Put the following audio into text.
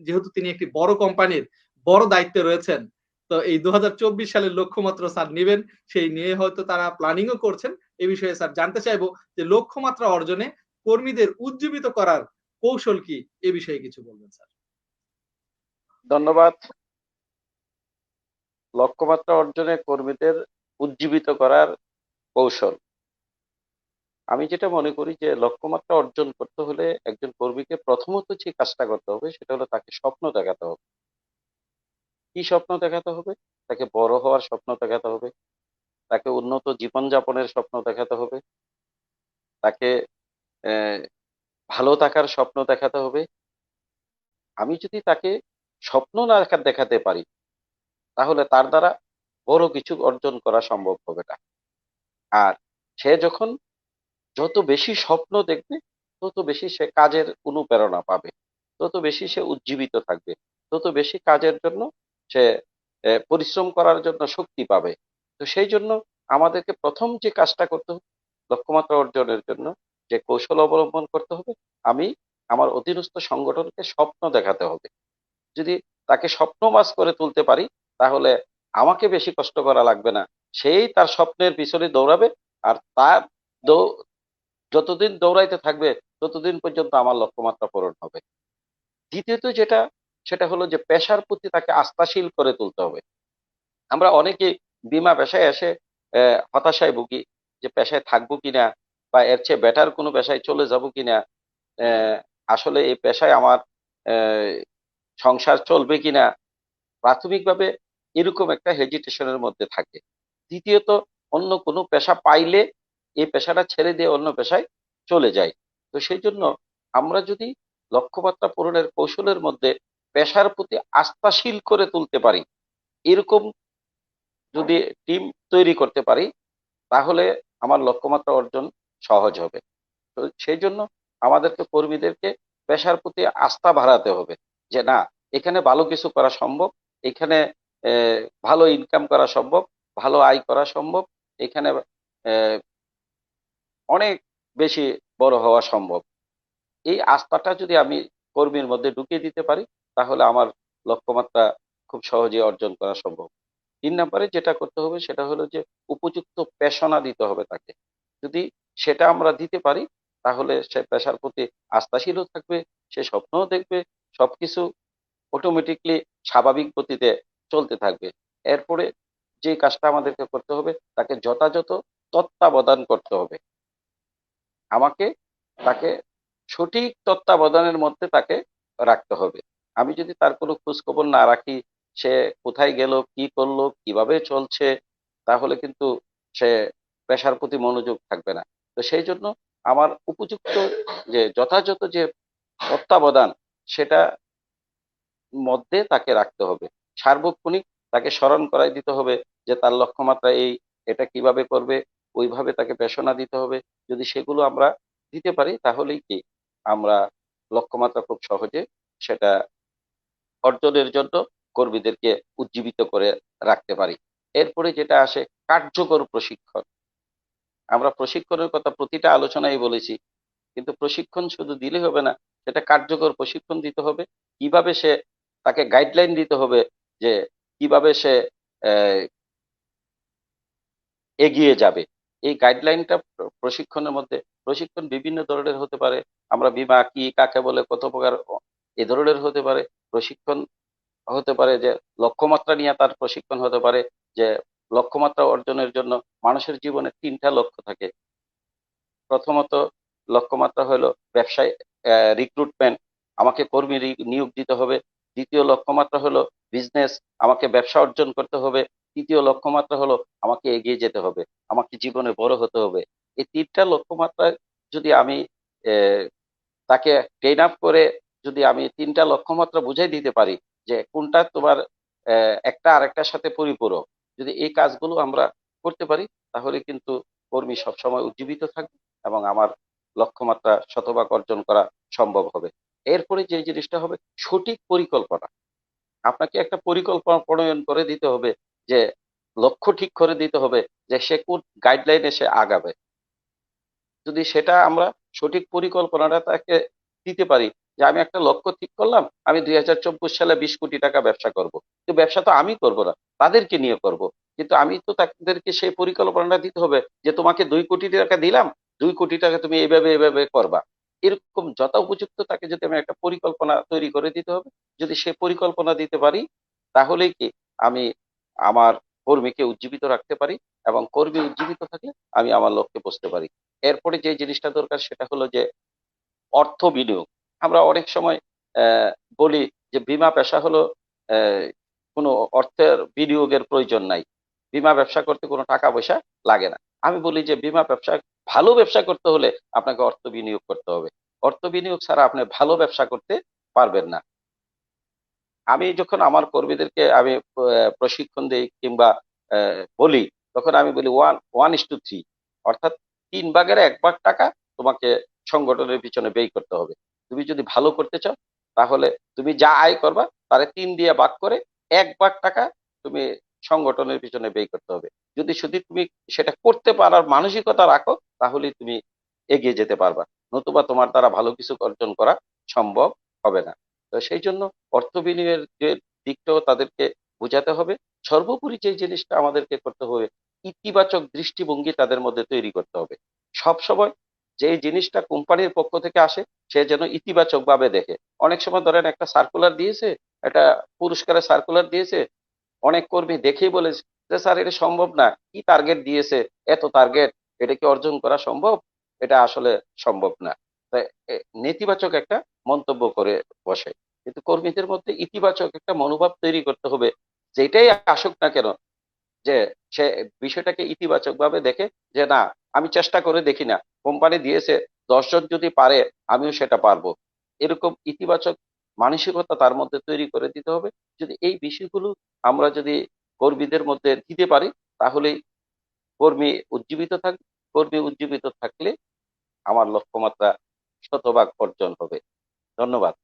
যেহেতু তিনি একটি বড় কোম্পানির বড় দায়িত্বে রয়েছেন, তো এই দু সালের লক্ষ্যমাত্রা স্যার নেবেন। সেই নিয়ে হয়তো তারা প্ল্যানিংও করছেন। এ বিষয়ে স্যার জানতে চাইব যে, লক্ষ্যমাত্রা অর্জনে কর্মীদের উজ্জীবিত করার কৌশল কি? এ বিষয়ে কিছু বলবেন স্যার। ধন্যবাদ। লক্ষ্যমাত্রা অর্জনে কর্মীদের উজ্জীবিত করার কৌশল। আমি যেটা মনে করি যে লক্ষ্যমাত্রা অর্জন করতে হলে একজন কর্মীকে প্রথমত যে কাজটা করতে হবে সেটা হলো তাকে স্বপ্ন দেখাতে হবে। কি স্বপ্ন দেখাতে হবে? তাকে বড় হওয়ার স্বপ্ন দেখাতে হবে। তাকে উন্নত জীবনযাপনের স্বপ্ন দেখাতে হবে। তাকে ভালো থাকার স্বপ্ন দেখাতে হবে। আমি যদি তাকে স্বপ্ন না দেখাতে পারি, তাহলে তার দ্বারা বড় কিছু অর্জন করা সম্ভব হবে না। আর সে যখন যত বেশি স্বপ্ন দেখবে, তত বেশি সে কাজের অনুপ্রেরণা পাবে, তত বেশি সে উজ্জীবিত থাকবে, তত বেশি কাজের জন্য সে পরিশ্রম করার জন্য শক্তি পাবে। তো সেই জন্য আমাদেরকে প্রথম যে কাজটা করতে হবে, লক্ষ্যমাত্রা অর্জনের জন্য যে কৌশল অবলম্বন করতে হবে, আমি আমার অধীনস্থ সংগঠনকে স্বপ্ন দেখাতে হবে। যদি তাকে স্বপ্ন মাস করে তুলতে পারি, তাহলে আমাকে বেশি কষ্ট করা লাগবে না। সেই তার স্বপ্নের পিছনে দৌড়াবে, আর তার যতদিন দৌড়াইতে থাকবে, ততদিন পর্যন্ত আমার লক্ষ্যমাত্রা পূরণ হবে। দ্বিতীয়ত যেটা, সেটা হলো যে পেশার প্রতি তাকে আস্থাশীল করে তুলতে হবে। আমরা অনেকে বিমা পেশায় এসে হতাশায় ভুগি যে পেশায় থাকব কিনা বা এর চেয়ে বেটার কোনো পেশায় চলে যাব কিনা আসলে এই পেশায় আমার সংসার চলবে কিনা? প্রাথমিকভাবে এরকম একটা হেজিটেশনের মধ্যে থাকে। দ্বিতীয়ত, অন্য কোনো পেশা পাইলে এই পেশাটা ছেড়ে দিয়ে অন্য পেশায় চলে যায়। তো সেই জন্য আমরা যদি লক্ষ্যমাত্রা পূরণের কৌশলের মধ্যে পেশার প্রতি আস্থাশীল করে তুলতে পারি, এরকম যদি টিম তৈরি করতে পারি, তাহলে আমার লক্ষ্যমাত্রা অর্জন সহজ হবে। তো সেই জন্য আমাদেরকে কর্মীদেরকে পেশার প্রতি আস্থা বাড়াতে হবে যে, না, এখানে ভালো কিছু করা সম্ভব, এখানে ভালো ইনকাম করা সম্ভব, ভালো আয় করা সম্ভব, এখানে অনেক বেশি বড় হওয়া সম্ভব। এই আস্থাটা যদি আমি কর্মীর মধ্যে ঢুকিয়ে দিতে পারি, তাহলে আমার লক্ষ্যমাত্রা খুব সহজে অর্জন করা সম্ভব। তিন নম্বরে যেটা করতে হবে, সেটা হলো যে উপযুক্ত পেশনা দিতে হবে তাকে। যদি সেটা আমরা দিতে পারি, তাহলে সে পেশার প্রতি আস্থাশীলও থাকবে, সে স্বপ্নও দেখবে, সবকিছু অটোমেটিকলি স্বাভাবিক গতিতে চলতে থাকবে। এরপরে যে কাজটা আমাদেরকে করতে হবে, তাকে যথাযথ তত্ত্বাবধান করতে হবে। আমাকে তাকে সঠিক তত্ত্বাবধানের মধ্যে তাকে রাখতে হবে। আমি যদি তার কোনো খোঁজখবর না রাখি, সে কোথায় গেল, কি করল, কীভাবে চলছে, তাহলে কিন্তু সে পেশার প্রতি মনোযোগ থাকবে না। তো সেই জন্য আমার উপযুক্ত যে যথাযথ যে তত্ত্বাবধান, সেটা মধ্যে তাকে রাখতে হবে। সার্বক্ষণিক তাকে স্মরণ করাই দিতে হবে যে তার লক্ষ্যমাত্রা এই, এটা কীভাবে করবে ওইভাবে তাকে পেশনা দিতে হবে। যদি সেগুলো আমরা দিতে পারি, তাহলেই কি? আমরা লক্ষ্যমাত্রা খুব সহজে সেটা অর্জনের জন্য কর্মীদেরকে উজ্জীবিত করে রাখতে পারি। এরপরে যেটা আসে, কার্যকর প্রশিক্ষণ। আমরা প্রশিক্ষণের কথা প্রতিটা আলোচনায় বলেছি, কিন্তু প্রশিক্ষণ শুধু দিলে হবে না, সেটা কার্যকর প্রশিক্ষণ দিতে হবে। কীভাবে সে তাকে গাইডলাইন দিতে হবে যে কীভাবে সে এগিয়ে যাবে? এই গাইডলাইনটা প্রশিক্ষণের মধ্যে, প্রশিক্ষণ বিভিন্ন ধরনের হতে পারে। আমরা বিমা কি, কাকে বলে, কত প্রকার এ ধরনের হতে পারে। প্রশিক্ষণ হতে পারে যে লক্ষ্যমাত্রা নিয়ে তার প্রশিক্ষণ হতে পারে যে লক্ষ্যমাত্রা অর্জনের জন্য মানুষের জীবনে তিনটা লক্ষ্য থাকে। প্রথমত লক্ষ্যমাত্রা হলো ব্যবসায় রিক্রুটমেন্ট আমাকে কর্মী নিয়োগ দিতে হবে। দ্বিতীয় লক্ষ্যমাত্রা হলো বিজনেস আমাকে ব্যবসা অর্জন করতে হবে। তৃতীয় লক্ষ্যমাত্রা হলো আমাকে এগিয়ে যেতে হবে, আমাকে জীবনে বড় হতে হবে। এই তিনটা লক্ষ্যমাত্রায় যদি আমি তাকে ট্রেন আপ করে যদি আমি তিনটা লক্ষ্যমাত্রা বুঝাই দিতে পারি যে কোনটা তোমার একটা আরেকটার সাথে পরিপূরক, যদি এই কাজগুলো আমরা করতে পারি তাহলে কিন্তু কর্মী সবসময় উজ্জীবিত থাকবে এবং আমার লক্ষ্যমাত্রা শতভাগ অর্জন করা সম্ভব হবে। এরপরে যে জিনিসটা হবে সঠিক পরিকল্পনা। আপনাকে একটা পরিকল্পনা প্রণয়ন করে দিতে হবে যে লক্ষ্য ঠিক করে দিতে হবে যে সে কোন গাইডলাইনে সে আগাবে। যদি সেটা আমরা সঠিক পরিকল্পনাটা তাকে দিতে পারি যে আমি একটা লক্ষ্য ঠিক করলাম, আমি দুই হাজার চব্বিশ সালে বিশ কোটি টাকা ব্যবসা করব। তো ব্যবসা তো আমি করব না, তাদেরকে নিয়ে করব। কিন্তু আমি তো তাদেরকে সেই পরিকল্পনাটা দিতে হবে যে তোমাকে দুই কোটি টাকা দিলাম, দুই কোটি টাকা তুমি এইভাবে এইভাবে করবা। এরকম যথোপযুক্ত তাকে যদি আমি একটা পরিকল্পনা তৈরি করে দিতে হবে, যদি সে পরিকল্পনা দিতে পারি, তাহলেই কি আমি আমার কর্মীকে উজ্জীবিত রাখতে পারি এবং কর্মী উজ্জীবিত থাকলে আমি আমার লক্ষ্যে পৌঁছতে পারি। এরপরে যে জিনিসটা দরকার সেটা হলো যে অর্থ বিনিয়োগ। আমরা অনেক সময় বলি যে বিমা পেশা হলো কোনো অর্থের বিনিয়োগের প্রয়োজন নাই। বিমা ব্যবসা করতে কোনো টাকা পয়সা লাগে না। আমি বলি যে বিমা ব্যবসা, ভালো ব্যবসা করতে হলে আপনাকে অর্থ বিনিয়োগ করতে হবে। অর্থ বিনিয়োগ ছাড়া আপনি ভালো ব্যবসা করতে পারবেন না। আমি যখন আমার কর্মীদেরকে আমি প্রশিক্ষণ দিই কিংবা বলি, তখন আমি বলি, one one is two three. অর্থাৎ তিন ভাগের এক ভাগ টাকা তোমাকে সংগঠনের পিছনে ব্যয় করতে হবে। তুমি যদি ভালো করতে চাও, তাহলে তুমি যা আয় করবা, তারে তিন দিয়ে ভাগ করে এক ভাগ টাকা তুমি সংগঠনের পিছনে ব্যয় করতে হবে। যদি শুধু তুমি সেটা করতে পারার মানসিকতা রাখো, তাহলেই তুমি এগিয়ে যেতে পারবা। নতুবা তোমার দ্বারা ভালো কিছু অর্জন করা সম্ভব হবে না। সেই জন্য অর্থ বিনিয়োগের যে দিকটাও তাদেরকে বোঝাতে হবে। সর্বোপরি যে জিনিসটা আমাদেরকে করতে হবে, ইতিবাচক দৃষ্টিভঙ্গি তাদের মধ্যে তৈরি করতে হবে। সব সময় যে জিনিসটা কোম্পানির পক্ষ থেকে আসে, সে যেন ইতিবাচক ভাবে দেখে। অনেক সময় ধরেন একটা সার্কুলার দিয়েছে, একটা পুরস্কারের সার্কুলার দিয়েছে, অনেক কর্মী দেখেই বলে যে, স্যার, এটা সম্ভব না। কি টার্গেট দিয়েছে? এত টার্গেট এটা কি অর্জন করা সম্ভব? এটা আসলে সম্ভব না। নেতিবাচক একটা মন্তব্য করে বসে। কিন্তু কর্মীদের মধ্যে ইতিবাচক একটা মনোভাব তৈরি করতে হবে যেটাই আসুক না কেন, যে সে বিষয়টাকে ইতিবাচক ভাবে দেখে যে না, আমি চেষ্টা করে দেখি না, কোম্পানি দিয়েছে, দশজন যদি পারে, আমিও সেটা পারব। এরকম ইতিবাচক মানসিকতা তার মধ্যে তৈরি করে দিতে হবে। যদি এই বিষয়গুলো আমরা যদি কর্মীদের মধ্যে দিতে পারি তাহলেই কর্মী উজ্জীবিত থাকবে কর্মী উজ্জীবিত থাকলে আমার লক্ষ্যমাত্রা শতভাগ অর্জন হবে। ধন্যবাদ।